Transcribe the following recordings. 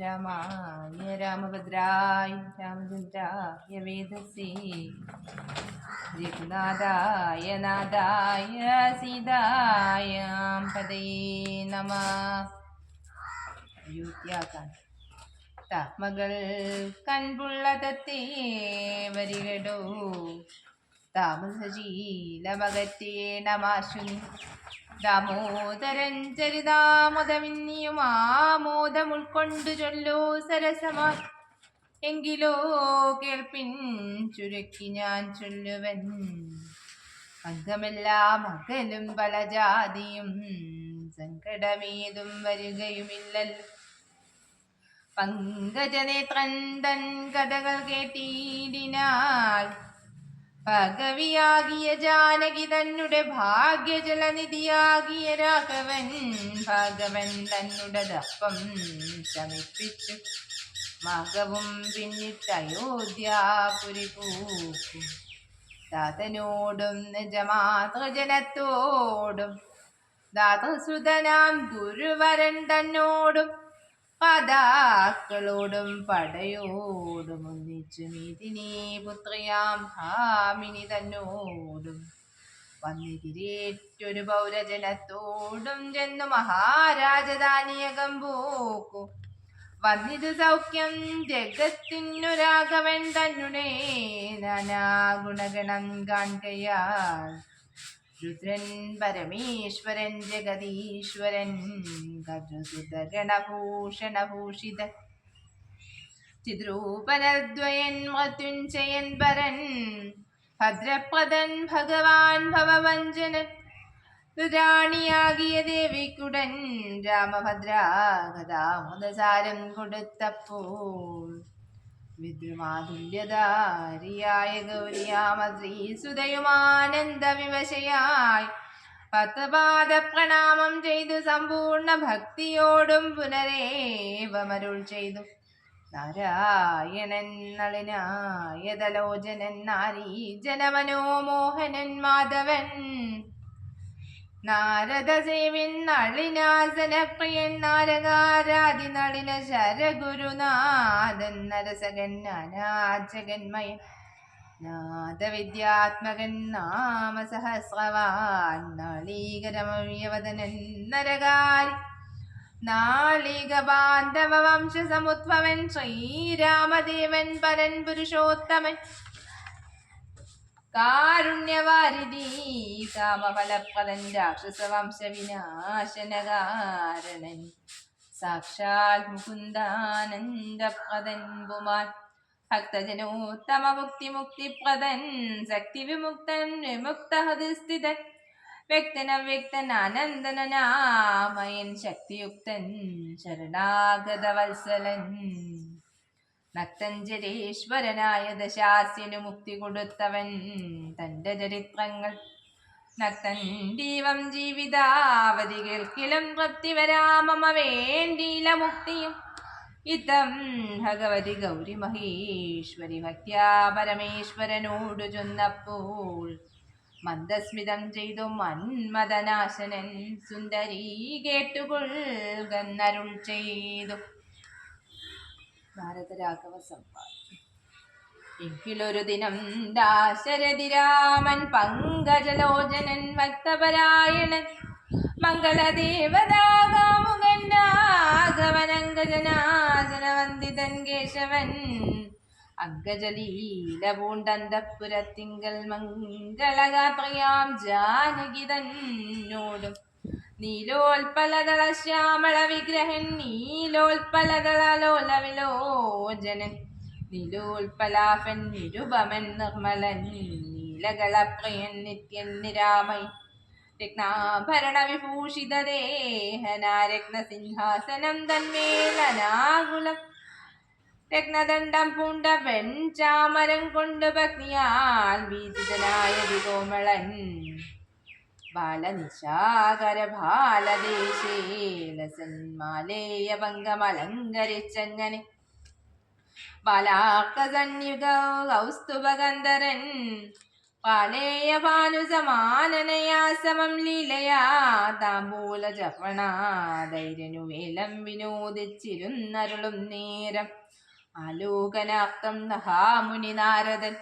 രാമായ രാമഭദ്രായ രാമചന്ദ്രായ വേദസേ രഘുനാഥായ നാഥായ സീതായ പദയേ നമ. മകൾ താമകൾ കൺപുള്ളതത്തേ വരികടോ. താമസശീലമകറ്റേണമാശുനി ദാമോദരൻ ചരിതാമോദമിന്നിയും ആമോദം ഉൾക്കൊണ്ടു ചൊല്ലോ സരസമാ. എങ്കിലോ കേൾപ്പിൻ ചുരുക്കി ഞാൻ ചൊല്ലുവൻ. അംഗമെല്ലാം അകലും പല ജാതിയും സങ്കടമേതും വരികയുമില്ലല്ലോ പങ്കജനേത്രൻ തൻ കഥകൾ കേട്ടിടിനാൽ ഭഗവിയാകിയ ജാനകി തന്നെ ഭാഗ്യജലനിധിയാകിയ രാഘവൻ ഭാഗവൻ തന്നെ ദപ്പം ശമിപ്പിച്ചു. മകവും പിന്നിട്ട് അയോധ്യാപുരി പൂക്കും. ദാതനോടും നിജമാതൃജനത്തോടും ദാതസുതനാം ഗുരുവരൻ തന്നോടും പതാക്കളോടും പടയോടും ഒന്നിച്ചു നീതിനി പുത്രിയാം ഹാമിനി തന്നോടും. വന്നിതിരേറ്റൊരു പൗരജനത്തോടും ചെന്നു മഹാരാജധാനിയകം പോക്കു. വന്നിതു സൗഖ്യം ജഗത്തിനു രാഘവൻ തന്നെ നാനാ ഗുണഗണം കാൺകയാൽ. രുദ്രൻ പരമേശ്വരൻ ജഗദീശ്വരൻ ഗണഭൂഷണഭൂഷിത ചിദ്രൂപനദ്വയൻ മൃത്യുഞ്ജയൻ പരൻ ഭദ്രപദൻ ഭഗവാൻ ഭവവഞ്ചനൻ റാണിയാകിയ ദേവിക്കുടൻ രാമഭദ്രാഗതാമുദസാരം കൊടുത്തപ്പോൾ. വിദ്രുമാതുല്യധാരിയായ ഗൗരിയാമദ്രീസുതയുമാനന്ദ വിവശയായി പത്തപാദ പ്രണാമം ചെയ്തു സമ്പൂർണ ഭക്തിയോടും പുനരേവമരുൾ ചെയ്തു. നാരായണൻ നളിനായതലോചനൻ നാരീ ജനമനോമോഹനൻ മാധവൻ നാരദ സേവിൻ നളിനാസന പ്രിയൻ നാരകാരാതി നളിന ശരഗുരുനാഥൻ നരസകൻ അനാചകന്മയ നാദവിദ്യാത്മകൻ നാമ സഹസ്രവാൻ നാളീകരമവ്യവദനൻ നരകാരി ശ്രീരാമദേവൻ പരൻ പുരുഷോത്തമൻ. കാരുണ്യവാരിധി കാമഫലപ്രദൻ രാക്ഷസവംശ വിനാശനകാരണൻ സാക്ഷാൽ മുകുന്ദാനന്ദപ്രദൻ പുമാൻ ഭക്തജനോത്തമ മുക്തി മുക്തിപ്രദൻ ശക്തി വിമുക്തൻ വിമുക്ത ഹൃദിസ്ഥിതൻ വ്യക്തൻ അവ്യക്തൻ ആനന്ദനാമയൻ ശക്തിയുക്തൻ ശരണാഗത വത്സലൻ നക്തഞ്ജരീശ്വരനായ ദശാസ്യനു മുക്തി കൊടുത്തവൻ തന്റെ ചരിത്രങ്ങൾ. നക്തൻ ദീപം ജീവിതാവധി കേൾക്കിലും തൃപ്തി വരാമമ വേണ്ടിയില മുക്തിയും. ഇതം ഭഗവതി ഗൗരി മഹേശ്വരി ഭക്യാ പരമേശ്വരനോട് ചൊന്നപ്പോൾ മന്ദസ്മിതം ചെയ്തു മന്മദനാശനൻ സുന്ദരി കേട്ടുകൊള്ളുകന്നരുൾ ചെയ്തു. ഭാരതരാഘവ സംവാദം എങ്കിലൊരു ദിനം ദാശരഥിരാമൻ പങ്കജലോചനൻ ഭക്തപരായണൻ മംഗളദേവതാകാമുകൻ കേശവൻ അങ്കജലീല പൂണ്ടന്തപുരത്തിങ്കൽ മംഗളഗാത്രയാം ജാനകി തന്നോടും നീലോൽപലതള ശ്യാമള വിഗ്രഹൻ നീലോൽപലതളലോല വിലോചനൻ നീലോൽപലാഫൻ നിരുപമൻ നിർമ്മലൻ നീലകളപ്രിയൻ നിത്യൻ നിരാമൈ. രത്നാഭരണ വിഭൂഷിത ദേഹനാരത്ന സിംഹാസനം തന്മേലനാകുലം രത്നദണ്ഡം പൂണ്ട വെൺചാമരം കൊണ്ട് ഭക്തിയാൽ വീതിതനായ വികോമളൻ. ബാലനിശാകര ബാലദേശേലസന്മാലേയ പങ്കമലങ്കരിച്ചങ്ങനെ ബാലാക്കസന്യുഗ കൗസ്തുഭഗന്ധരൻ പാലേയ ഭാനുസമാനനയാ സമം ലീലയാ താമ്പൂല ജപണാധൈര്യനു ധൈര്യനു വേലം വിനോദിച്ചിരുന്നരുളും നേരം. ആലോകനാർത്ഥം മഹാമുനി നാരദൻ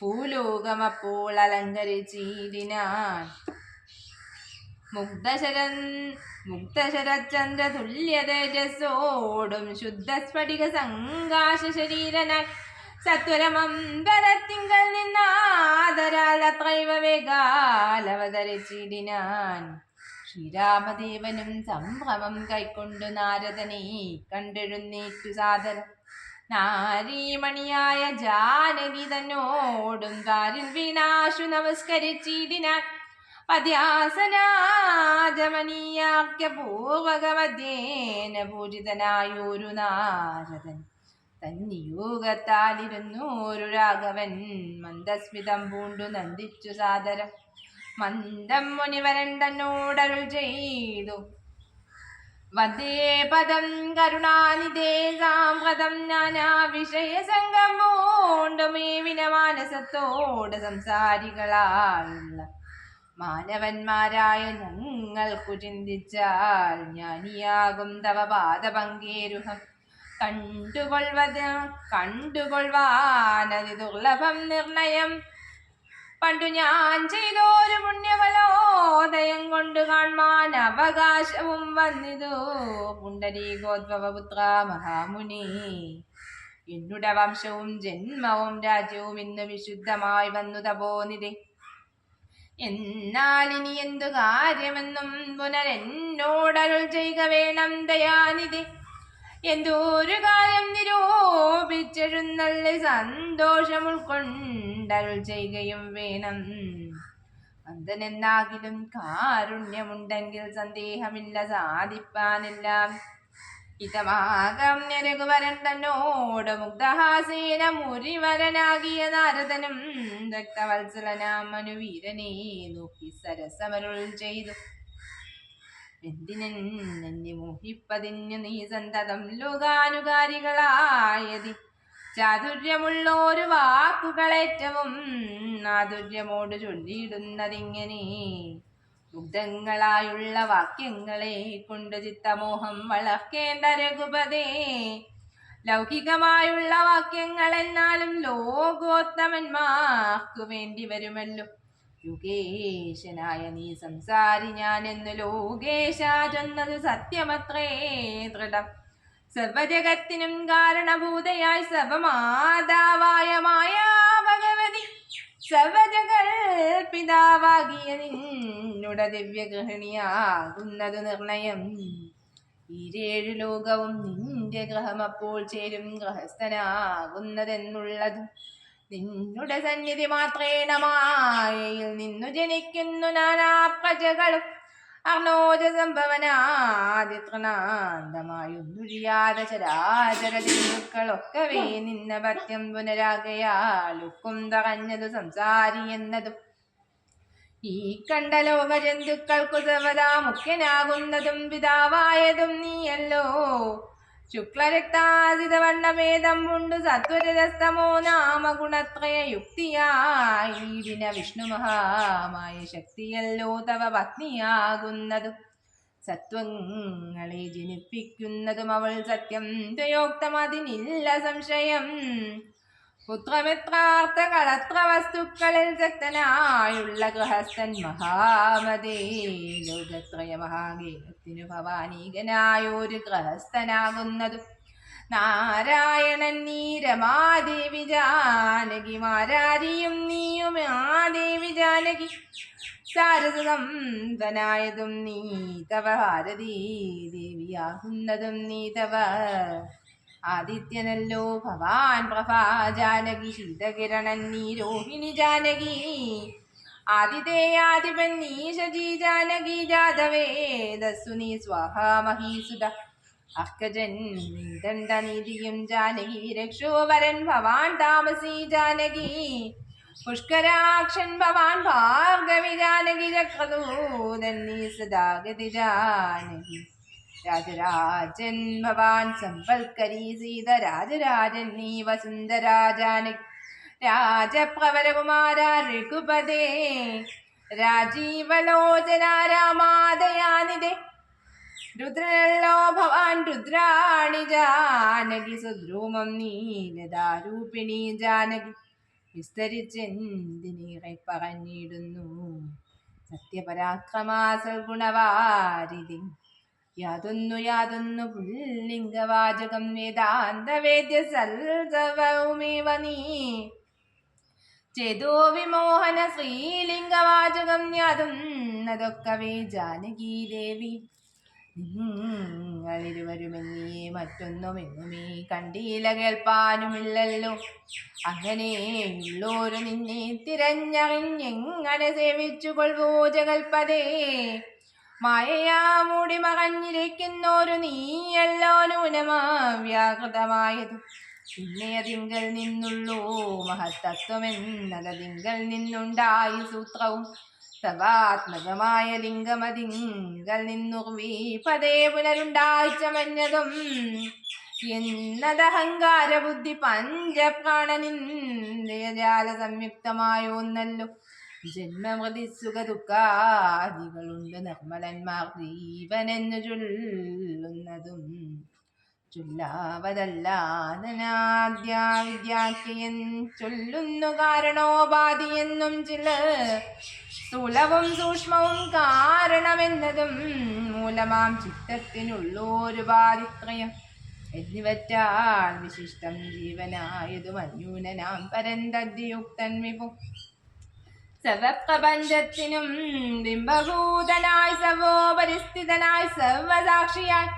ഭൂലോകമപ്പോൾ അലങ്കരിച്ചിടിനാൻ മുഗ്ധശരൻ മുക്തശരചന്ദ്ര തുല്യതേജസ്സോടും തേജസ്സോടും ശുദ്ധ സ്ഫടിക സങ്കാശ ശരീരന സത്വരമമ്പരത്തിങ്കൽ നിന്നാദരാൽ അത്രൈവ ശ്രീരാമദേവനും സംഭ്രമം കൈക്കൊണ്ടു നാരദനെ കണ്ടെഴുന്നേറ്റു സാദരം. നാരീമണിയായ ജാനകി തന്നോടും കാരിൽ വിനാശു നമസ്കരിച്ചിടിനാൻ. പദ്യാസനാജമനീയാഖ്യപൂർവകമധ്യേന പൂജിതനായൊരു നാരദൻ. തന്നിയൂകത്താലിരുന്നൂരു രാഘവൻ. മന്ദസ്മിതം പൂണ്ടു നന്ദിച്ചു സാദരം. മന്ദം മുനിവരൻ ചെയ്തു. വന്ദേ പദം കരുണാനിധേ സാമ്പ്രതം നാനാ വിഷയസംഗം പൂണ്ടുമേ വിനമാനസത്തോട് സംസാരികളായുള്ള മാനവന്മാരായ ഞങ്ങൾക്കു ചിന്തിച്ചാൽ ജ്ഞാനിയാകും തവ പാദപങ്കേരുഹം. കണ്ടുകൊള്ളുവത് കണ്ടുകൊള്ളുവാനതി ദുർലഭം നിർണയം. പണ്ടു ഞാൻ ചെയ്തോരു പുണ്യവലോദയം കൊണ്ട് കാൺമാൻ അവകാശവും വന്നിതു. പുണ്ടരീകോദ്ഭവപുത്ര മഹാമുനി. എന്നുടെ വംശവും ജന്മവും രാജ്യവും ഇന്ന് വിശുദ്ധമായി വന്നു തപോനിധി. എന്നാൽ ഇനി എന്തു കാര്യമെന്നും പുനരെന്നോടരുൾ ചെയ്യുക വേണം ദയാനിധി. എന്തോരു കാര്യം നിരൂപിച്ചെഴുന്നള്ളി സന്തോഷം ഉൾക്കൊണ്ടരുൾ ചെയ്യുകയും വേണം. അന്തനെന്നാകിലും കാരുണ്യമുണ്ടെങ്കിൽ സന്ദേഹമില്ല സാധിപ്പാനില്ല. ഹിതമാകം രഘുവരൻ തന്നോട് മുഗ്ധഹാസേന മുരിവരനാകിയ നാരദനും രക്തവത്സലനാം മനുവീരനെ നോക്കി സരസമരുൾ ചെയ്തു. എന്തിനെന്നെ മോഹിപ്പതിഞ്ഞു നീ സന്തതം ലോകാനുകാരികളായതി. ചാതുര്യമുള്ളോരു വാക്കുകളേറ്റവും നാതുര്യമോട് ചൊല്ലിയിടുന്നതിങ്ങനെ. ദുഗ്ധങ്ങളായുള്ള വാക്യങ്ങളെ കൊണ്ട് ചിത്തമോഹം വളർക്കേണ്ട രഘുപതേ. ലൗകികമായുള്ള വാക്യങ്ങൾ എന്നാലും ലോകോത്തമന്മാർക്കു വേണ്ടി വരുമല്ലോ. യുഗേശനായ നീ സംസാരി ഞാനെന്നു ലോകേശ ചൊന്നത് സത്യമത്രേ ദൃഢം. സർവജഗത്തിനും കാരണഭൂതയായി സർവമാതാവായ മായാ ഭഗവതി സർവജകൽപിതാവാകിയ നിന്നുട ദിവ്യഗ്രഹിണിയാകുന്നതു നിർണയം. ഈരേഴു ലോകവും നിന്റെ ഗ്രഹം അപ്പോൾ ചേരും ഗ്രഹസ്ഥനാകുന്നതെന്നുള്ളതും നിന്നുടെ സന്നിധി മാത്രേണമായയിൽ നിന്നു ജനിക്കുന്നു നാനാ പ്രജകളും. അർണോജ സംഭവനാദിത്രണാന്തമായൊന്നുഴിയാതെ ചരാചര ജന്തുക്കളൊക്കവേ നിന്ന പത്യം പുനരാകയാലുക്കും തറഞ്ഞതു സംസാരി എന്നതും ഈ കണ്ട ലോക ജന്തുക്കൾക്കു സർവദാ മുഖ്യനാകുന്നതും പിതാവായതും നീയല്ലോ. ശുക്ലരക്താതിത വണ്ണഭേദം ഉണ്ട് സത്വരസ്തമോ നാമ ഗുണത്രയ യുക്തിയായിടിന വിഷ്ണു മഹാമായ ശക്തിയല്ലോ തവ പത്നിയാകുന്നതും സത്വങ്ങളെ ജനിപ്പിക്കുന്നതും അവൾ സത്യം ത്വയോക്തം അതിനില്ല സംശയം. പുത്രമിത്രാർത്ഥ കളത്ര വസ്തുക്കളിൽ ശക്തനായുള്ള ഗൃഹസ്ഥൻ മഹാമതേ. ലോകത്രയ മഹാഗേഹത്തിനു ഭവാനീകനായൊരു ഗൃഹസ്ഥനാകുന്നതും നാരായണൻ നീ ജാനകി. മാരാരിയും നീയും ആ ദേവി ജാനകി. സാരസംതനായതും നീ തവ ഭാരതീ ദേവിയാകുന്നതും നീ തവ ആദിത്യനല്ലോ ഭവാൻ പ്രഭാ ജാനകി ശീതകിരണൻ നീ രോഹിണി ജാനകി. ആദിതേയാധിപൻ നീ ശജി ജാനകി ജാതവേദസ്സു നീ സ്വാഹ മഹീസുത അർക്കജൻ ദണ്ഡ നീതിയും ജാനകി രക്ഷോവരൻ ഭവാൻ താമസി ജാനകി. പുഷ്കരാക്ഷൻ ഭവാൻ ഭാർഗവി ജാനകി ചക്രദൂതൻ നീ സദാഗതി ജാനകി. രാജരാജൻ ഭവാൻ സമ്പൽക്കരി സീത രാജരാജൻ നീ വസുന്ധരാജാനകി രാജപ്രവരകുമാര രഘുപതേ രാജീവലോചന രാമാദയാനിതേ. രുദ്രനല്ലോ ഭവാൻ രുദ്രാണി ജാനകി സുദ്രൂമം നീലദാരൂപിണി ജാനകി. വിസ്തരിച്ചെന്തിനേറെ പറഞ്ഞിടുന്നു? സത്യപരാക്രമാസൽ ഗുണവാരിധി യാതൊന്നു യാതൊന്നു പുല്ലിംഗവാചകം വേദാന്ത വേദ്യ നീ. ചേതോ വിമോഹന ശ്രീലിംഗവാചകം യാതൊന്നതൊക്കവേ ജാനകീ ദേവി. നിങ്ങളിരുവരുമെന്നീ മറ്റൊന്നുമെങ്ങുമേ കണ്ടീല കേൾപ്പാനുമില്ലല്ലോ. അങ്ങനെയുള്ളോരു നിന്നെ തിരഞ്ഞറിഞ്ഞെങ്ങനെ സേവിച്ചു കൊള്ളുവോ ജഗൽപതേ. മായയാ മൂടി മറഞ്ഞിരിക്കുന്നോരു നീയല്ലോ നൂനമാ വ്യാകൃതമായത് പിന്നെ നിന്നുള്ളൂ മഹത്തത്വമെന്നതിങ്കൽ നിന്നുണ്ടായി സൂത്രവും. സവാത്മകമായ ലിംഗമതിങ്കൽ നിന്നുർവീ പതേ പുനരുണ്ടായി ചമഞ്ഞതും എന്നതഹങ്കാര ബുദ്ധി പഞ്ചപ്രാണനിന്ദ്രിയജാല സംയുക്തമായോന്നല്ലോ ജന്മമൃതി സുഖദുഃഖാദികളുണ്ട് നിർമ്മലന്മാർ ജീവനെന്നു ചൊല്ലുന്നതും ചൊല്ലാവതല്ലാതനാദ്യാവിദ്യാക്കിയൻ ചൊല്ലുന്നു കാരണോപാധിയെന്നും ചില സ്ഥൂലവും സൂക്ഷ്മവും കാരണമെന്നതും മൂലമാം ചിത്തത്തിനുള്ളൊരു ബാധിത്രയം. എന്നിവറ്റാൽ വിശിഷ്ടം ജീവനായതും അന്യൂനനാം പരന്തദ്യുക്തൻ വിഭു സർവപ്രപഞ്ചത്തിനും ബിംബഭൂതനായി സർവോപരിസ്ഥിതനായി സർവസാക്ഷിയായി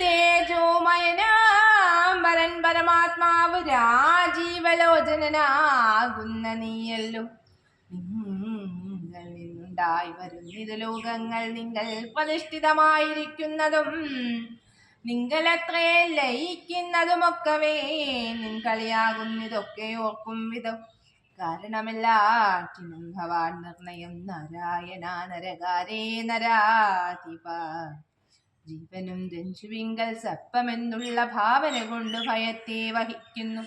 തേജോമയനാംബരൻ പരമാത്മാവ് രാജീവലോചനാകുന്ന നീയല്ലോ. നിങ്ങൾ നിന്നുണ്ടായി വരുന്നിത് ലോകങ്ങൾ നിങ്ങൾ പ്രതിഷ്ഠിതമായിരിക്കുന്നതും നിങ്ങളത്രേ ലയിക്കുന്നതുമൊക്കവേ നിൻ കളിയാകുന്നതൊക്കെ ഓർക്കും വിധം. കാരണമെല്ലാറ്റിനും ഭവാൻ നിർണയം നാരായണ നരകാരേ നരാധിപ. ജീവനും രഞ്ജുവിങ്കൽ സർപ്പമെന്നുള്ള ഭാവന കൊണ്ട് ഭയത്തെ വഹിക്കുന്നു.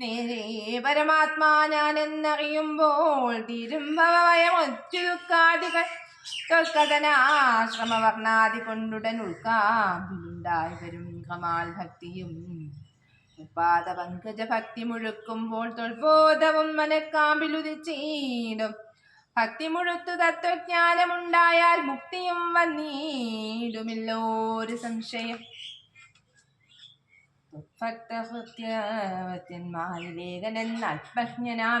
നേരെ പരമാത്മാ ഞാനെന്നറിയുമ്പോൾ തീരും ഭവയമൊറ്റു ദുഃഖാദികൾ കഥനാശ്രമവർണാദി കൊണ്ടുടൻ ഉൾക്കാമ്പിലുണ്ടായി വരും കമാൽ ഭക്തിയും പാദ പങ്കജ ഭക്തി മുഴുക്കുമ്പോൾ തൊൽബോധവും മനക്കാമ്പിലുദിച്ചീടും. ഭക്തി മുഴുത്തു തത്വജ്ഞാനമുണ്ടായാൽ മുക്തിയും വന്നീടുമില്ലോ ഒരു സംശയം.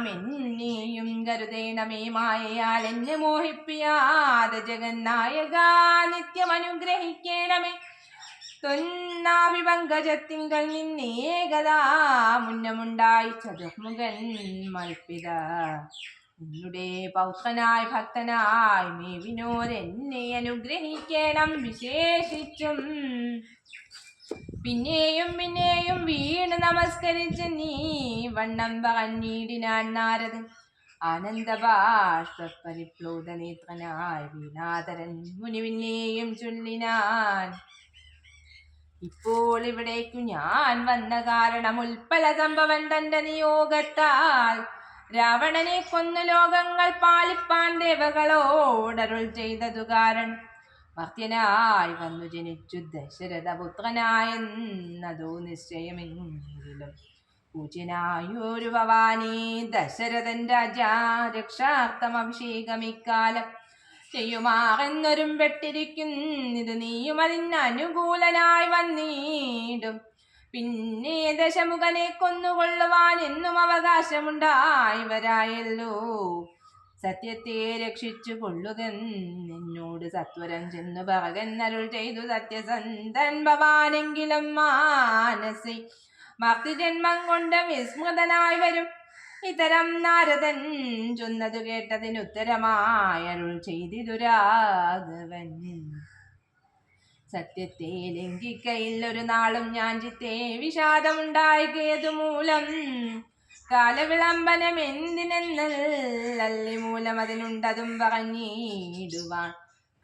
എന്നെയും കരുതേണമേ മായയാൽ എന്നെ മോഹിപ്പിയാതെ ജഗന്നായക നിത്യമനുഗ്രഹിക്കണമേ തൊന്നാഭിപങ്കജത്തിങ്കൽ നിന്നേകതാ മുന്നമുണ്ടായി ചതുർമുഖൻ മൽപ്പിത നിന്നുടെ പൗത്രനായി ഭക്തനായി മേവിനോരെന്നെ അനുഗ്രഹിക്കണം വിശേഷിച്ചും. പിന്നെയും പിന്നെയും വീണ് നമസ്കരിച്ച് നീ വണ്ണം പറഞ്ഞിടിനാൻ നാരദൻ. ആനന്ദബാഷ്പരിപ്ലോതനേത്രനായി വീണാതരൻ മുനിവിനെയും ചൊല്ലിനാൻ. ഇപ്പോൾ ഇവിടേക്കു ഞാൻ വന്ന കാരണം ഉൽപ്പല സംഭവൻ തന്റെ നിയോഗത്താൽ രാവണനെ കൊന്നു ലോകങ്ങൾ പാലിപ്പാൻ ദേവകളോടരുൾ ചെയ്തതു കാരണം മർത്യനായി വന്നു ജനിച്ചു ദശരഥപുത്രനായെന്നതോ നിശ്ചയമെങ്കിലും പൂജ്യനായൊരു ഭവാനി ദശരഥൻ രാജാ രക്ഷാർത്ഥം അഭിഷേകം ഇക്കാലം ചെയ്യുമാറെന്നൊരും ഇത് നീയും അതിന് അനുകൂലനായി വന്നിടും. പിന്നെ ദശമുഖനെ കൊന്നുകൊള്ളുവാൻ എന്നും അവകാശമുണ്ടായി വരായല്ലോ സത്യത്തെ രക്ഷിച്ചു കൊള്ളുക നിന്നോട് സത്വരം ചെന്നു പറകന്നരുൾ ചെയ്തു സത്യസന്ധൻ ഭവാനെങ്കിലും മാനസി. മർത്തിജന്മം കൊണ്ട് വിസ്മൃതനായി വരും. ഇത്തരം നാരദൻ ചൊന്നത് കേട്ടതിനുത്തരമായരുൾ ചെയ്തിതു രാഘവൻ സത്യത്തെ ലംഘിക്കയിൽ ഒരു നാളും ഞാൻ ചിത്തെ വിഷാദമുണ്ടായിക്കേതു മൂലം കാലവിളംബനം എന്തിനെന്നല്ലി മൂലം അതിനുണ്ടതും പറഞ്ഞിടുവാൻ.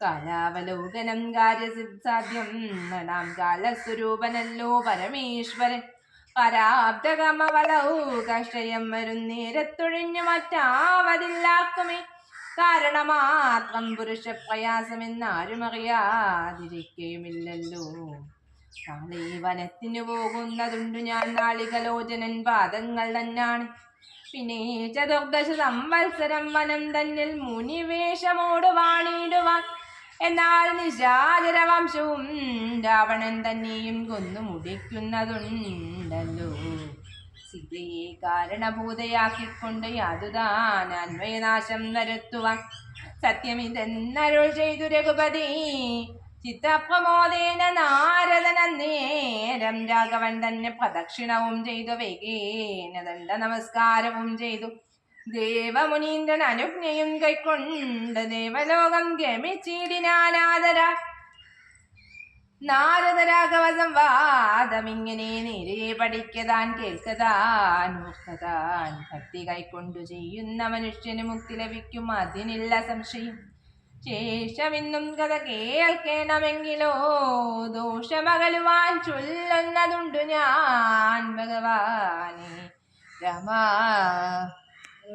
കാലാവലോകനം കാര്യസിദ്ധാദ്യം നടാം കാലസ്വരൂപനല്ലോ പരമേശ്വരൻ. പരാബ്ദകമവളൗ കഷ്ടയം വരും നേരത്തൊഴിഞ്ഞു മറ്റാവതില്ലാക്കുമേ. കാരണമാത്രം പുരുഷ പ്രയാസമെന്നാരും അറിയാതിരിക്കുകയുമില്ലല്ലോ നാളെ വനത്തിനു പോകുന്നതുണ്ട് ഞാൻ നാളികലോചനൻ പാദങ്ങൾ തന്നാണ്. പിന്നെ ചതുർദശ സംവത്സരം വനം തന്നിൽ മുനിവേഷമോട് വാണിടുവാൻ എന്നാൽ നിശാചരവംശവും രാവണൻ തന്നെയും കൊന്നു മുടിക്കുന്നതുണ്ടല്ലോ സീതയെ കാരണഭൂതയാക്കിക്കൊണ്ട് യാതുതാൻ അന്വയനാശം വരുത്തുവാൻ സത്യമിതെന്നരുൾ ചെയ്തു രഘുപതി. ചിത്തപ്രമോദേന നാരദന നേരം രാഘവൻ തന്നെ പ്രദക്ഷിണവും ചെയ്തു വേഗേന ദണ്ഡ നമസ്കാരവും ചെയ്തു. ദേവമുനീന്ദ്രൻ അനുജ്ഞയും കൈക്കൊണ്ട് ദേവലോകം ഗമിച്ചിടിനാനാദര നാരദ വാദം ഇങ്ങനെ നേരെ പഠിക്കതാൻ കേൾക്കതാൻ ഭക്തി കൈക്കൊണ്ടു ചെയ്യുന്ന മനുഷ്യന് മുക്തി ലഭിക്കും അതിനില്ല സംശയം. ശേഷമിന്നും കഥ കേൾക്കണമെങ്കിലോ ദോഷമകലുവാൻ ചൊല്ലുന്നതുണ്ടു ഞാൻ ഭഗവാനെ. രമാ.